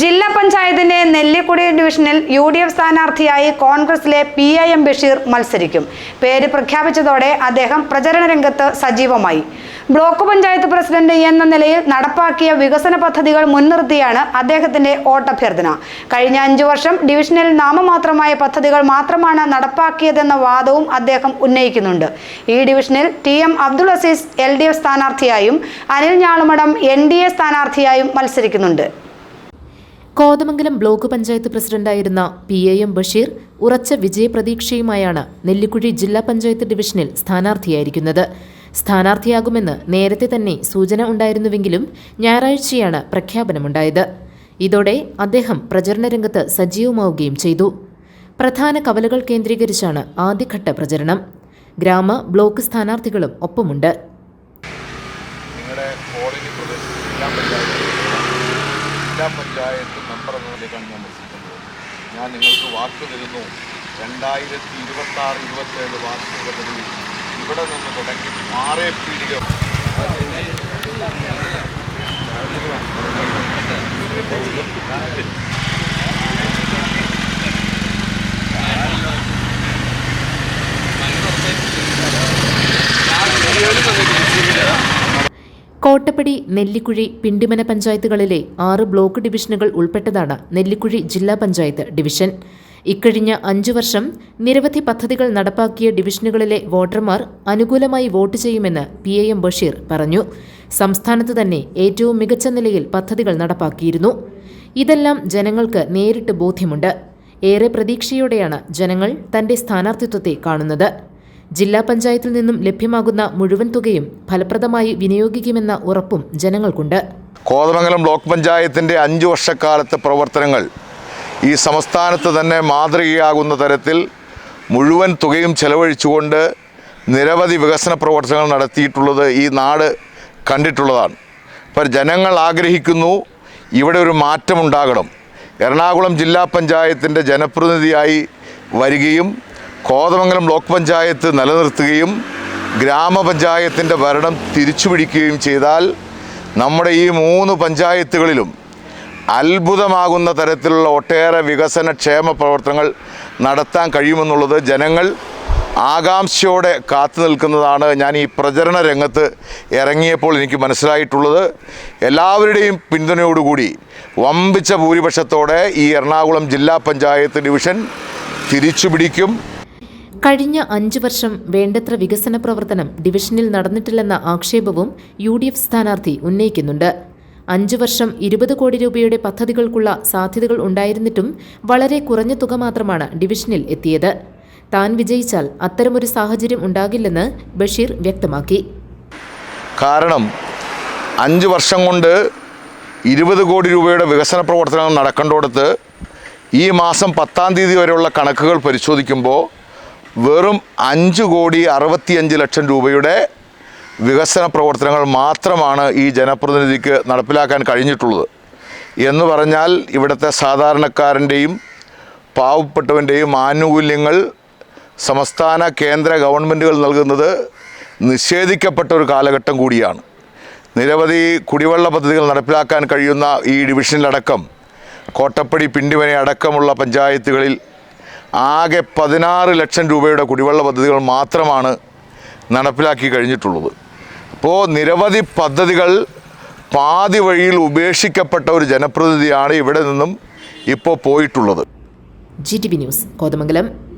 ജില്ലാ പഞ്ചായത്തിന്റെ നെല്ലിക്കുടി ഡിവിഷനിൽ യു ഡി എഫ് സ്ഥാനാർത്ഥിയായി കോൺഗ്രസിലെ പി ഐ എം ബഷീർ മത്സരിക്കും. പേര് പ്രഖ്യാപിച്ചതോടെ അദ്ദേഹം പ്രചരണ രംഗത്ത് സജീവമായി. ബ്ലോക്ക് പഞ്ചായത്ത് പ്രസിഡന്റ് എന്ന നിലയിൽ നടപ്പാക്കിയ വികസന പദ്ധതികൾ മുൻനിർത്തിയാണ് അദ്ദേഹത്തിന്റെ വോട്ടഭ്യർത്ഥന കഴിഞ്ഞ അഞ്ചു വർഷം ഡിവിഷനിൽ നാമമാത്രമായ പദ്ധതികൾ മാത്രമാണ് നടപ്പാക്കിയതെന്ന വാദവും അദ്ദേഹം ഉന്നയിക്കുന്നുണ്ട്. ഈ ഡിവിഷനിൽ T M Abdul Aziz L D F സ്ഥാനാർത്ഥിയായും Anil Njalumadam N D A സ്ഥാനാർത്ഥിയായും മത്സരിക്കുന്നുണ്ട്. കോതമംഗലം ബ്ലോക്ക് പഞ്ചായത്ത് പ്രസിഡന്റായിരുന്ന പി എ എം ബഷീർ ഉറച്ച വിജയപ്രതീക്ഷയുമായാണ് നെല്ലിക്കുഴി ജില്ലാ പഞ്ചായത്ത് ഡിവിഷനിൽ സ്ഥാനാർത്ഥിയായിരിക്കുന്നത്. സ്ഥാനാർത്ഥിയാകുമെന്ന് നേരത്തെ തന്നെ സൂചന ഉണ്ടായിരുന്നുവെങ്കിലും ഞായറാഴ്ചയാണ് പ്രഖ്യാപനമുണ്ടായത്. ഇതോടെ അദ്ദേഹം പ്രചരണ രംഗത്ത് സജീവമാവുകയും ചെയ്തു. പ്രധാന കവലകൾ കേന്ദ്രീകരിച്ചാണ് ആദ്യഘട്ട പ്രചരണം. ഗ്രാമ ബ്ലോക്ക് സ്ഥാനാർത്ഥികളും ഒപ്പമുണ്ട്. ജില്ലാ പഞ്ചായത്ത് നിലയിലാണ് ഞാൻ മത്സരിക്കുന്നത് ഞാൻ നിങ്ങൾക്ക് വാക്ക് തരുന്നു. രണ്ടായിരത്തി ഇരുപത്തി ആറ് ഇരുപത്തേഴ് വാർഷിക പദ്ധതി ഇവിടെ നിന്ന് തുടങ്ങി ആറേ പീടിക കോട്ടപ്പടി നെല്ലിക്കുഴി പിണ്ടിമന പഞ്ചായത്തുകളിലെ ആറ് ബ്ലോക്ക് ഡിവിഷനുകൾ ഉൾപ്പെട്ടതാണ് നെല്ലിക്കുഴി ജില്ലാ പഞ്ചായത്ത് ഡിവിഷൻ. ഇക്കഴിഞ്ഞ അഞ്ചു വർഷം നിരവധി പദ്ധതികൾ നടപ്പാക്കിയ ഡിവിഷനുകളിലെ വോട്ടർമാർ അനുകൂലമായി വോട്ട് ചെയ്യുമെന്ന് പി എ എം ബഷീർ പറഞ്ഞു. സംസ്ഥാനത്ത് തന്നെ ഏറ്റവും മികച്ച നിലയിൽ പദ്ധതികൾ നടപ്പാക്കിയിരുന്നു. ഇതെല്ലാം ജനങ്ങൾക്ക് നേരിട്ട് ബോധ്യമുണ്ട്. ഏറെ പ്രതീക്ഷയോടെയാണ് ജനങ്ങൾ തന്റെ സ്ഥാനാർത്ഥിത്വത്തെ കാണുന്നത്. ജില്ലാ പഞ്ചായത്തിൽ നിന്നും ലഭ്യമാകുന്ന മുഴുവൻ തുകയും ഫലപ്രദമായി വിനിയോഗിക്കുമെന്ന ഉറപ്പും ജനങ്ങൾക്കുണ്ട്. കോതമംഗലം ബ്ലോക്ക് പഞ്ചായത്തിന്റെ അഞ്ചു വർഷക്കാലത്തെ പ്രവർത്തനങ്ങൾ ഈ സംസ്ഥാനത്ത് തന്നെ മാതൃകയാകുന്ന തരത്തിൽ മുഴുവൻ തുകയും ചെലവഴിച്ചുകൊണ്ട് നിരവധി വികസന പ്രവർത്തനങ്ങൾ നടത്തിയിട്ടുള്ളത് ഈ നാട് കണ്ടിട്ടുള്ളതാണ്. ഇപ്പം ജനങ്ങൾ ആഗ്രഹിക്കുന്നു ഇവിടെ ഒരു മാറ്റമുണ്ടാകണം. എറണാകുളം ജില്ലാ പഞ്ചായത്തിന്റെ ജനപ്രതിനിധിയായി വരികയും കോതമംഗലം ബ്ലോക്ക് പഞ്ചായത്ത് നിലനിർത്തുകയും ഗ്രാമപഞ്ചായത്തിന്റെ ഭരണം തിരിച്ചു പിടിക്കുകയും ചെയ്താൽ നമ്മുടെ ഈ മൂന്ന് പഞ്ചായത്തുകളിലും അത്ഭുതമാകുന്ന തരത്തിലുള്ള ഒട്ടേറെ വികസന ക്ഷേമ പ്രവർത്തനങ്ങൾ നടത്താൻ കഴിയുമെന്നുള്ളത് ജനങ്ങൾ ആകാംക്ഷയോടെ കാത്തു നിൽക്കുന്നതാണ് ഞാൻ ഈ പ്രചരണ രംഗത്ത് ഇറങ്ങിയപ്പോൾ എനിക്ക് മനസ്സിലായിട്ടുള്ളത്. എല്ലാവരുടെയും പിന്തുണയോടുകൂടി വമ്പിച്ച ഭൂരിപക്ഷത്തോടെ ഈ എറണാകുളം ജില്ലാ പഞ്ചായത്ത് ഡിവിഷൻ തിരിച്ചുപിടിക്കും. കഴിഞ്ഞ അഞ്ചു വർഷം വേണ്ടത്ര വികസന പ്രവർത്തനം ഡിവിഷനിൽ നടന്നിട്ടില്ലെന്ന ആക്ഷേപവും യു ഡി എഫ് സ്ഥാനാർത്ഥി ഉന്നയിക്കുന്നുണ്ട്. അഞ്ചു വർഷം ഇരുപത് കോടി രൂപയുടെ പദ്ധതികൾക്കുള്ള സാധ്യതകൾ ഉണ്ടായിരുന്നിട്ടും വളരെ കുറഞ്ഞ തുക മാത്രമാണ് ഡിവിഷനിൽ എത്തിയത്. താൻ വിജയിച്ചാൽ അത്തരമൊരു സാഹചര്യം ഉണ്ടാകില്ലെന്ന് ബഷീർ വ്യക്തമാക്കി. കാരണം അഞ്ച് വർഷം കൊണ്ട് ഇരുപത് കോടി രൂപയുടെ വികസന പ്രവർത്തനങ്ങൾ നടക്കേണ്ടടുത്ത് ഈ മാസം പത്താം തീയതി വരെയുള്ള കണക്കുകൾ പരിശോധിക്കുമ്പോൾ വെറും അഞ്ച് കോടി അറുപത്തിയഞ്ച് ലക്ഷം രൂപയുടെ വികസന പ്രവർത്തനങ്ങൾ മാത്രമാണ് ഈ ജനപ്രതിനിധിക്ക് നടപ്പിലാക്കാൻ കഴിഞ്ഞിട്ടുള്ളത്. എന്ന് പറഞ്ഞാൽ ഇവിടുത്തെ സാധാരണക്കാരന്റെയും പാവപ്പെട്ടവന്റെയും ആനുകൂല്യങ്ങൾ സംസ്ഥാന കേന്ദ്ര ഗവൺമെന്റുകൾ നൽകുന്നത് നിഷേധിക്കപ്പെട്ട ഒരു കാലഘട്ടം കൂടിയാണ്. നിരവധി കുടിവെള്ള പദ്ധതികൾ നടപ്പിലാക്കാൻ കഴിയുന്ന ഈ ഡിവിഷനിലടക്കം കോട്ടപ്പടി പിണ്ടിമനെ അടക്കമുള്ള പഞ്ചായത്തുകളിൽ ആകെ പതിനാറ് ലക്ഷം രൂപയുടെ കുടിവെള്ള പദ്ധതികൾ മാത്രമാണ് നടപ്പിലാക്കി കഴിഞ്ഞിട്ടുള്ളത്. അപ്പോൾ നിരവധി പദ്ധതികൾ പാതി വഴിയിൽ ഉപേക്ഷിക്കപ്പെട്ട ഒരു ജനപ്രതിനിധിയാണ് ഇവിടെ നിന്നും ഇപ്പോൾ പോയിട്ടുള്ളത്. G T news Kothamangalam.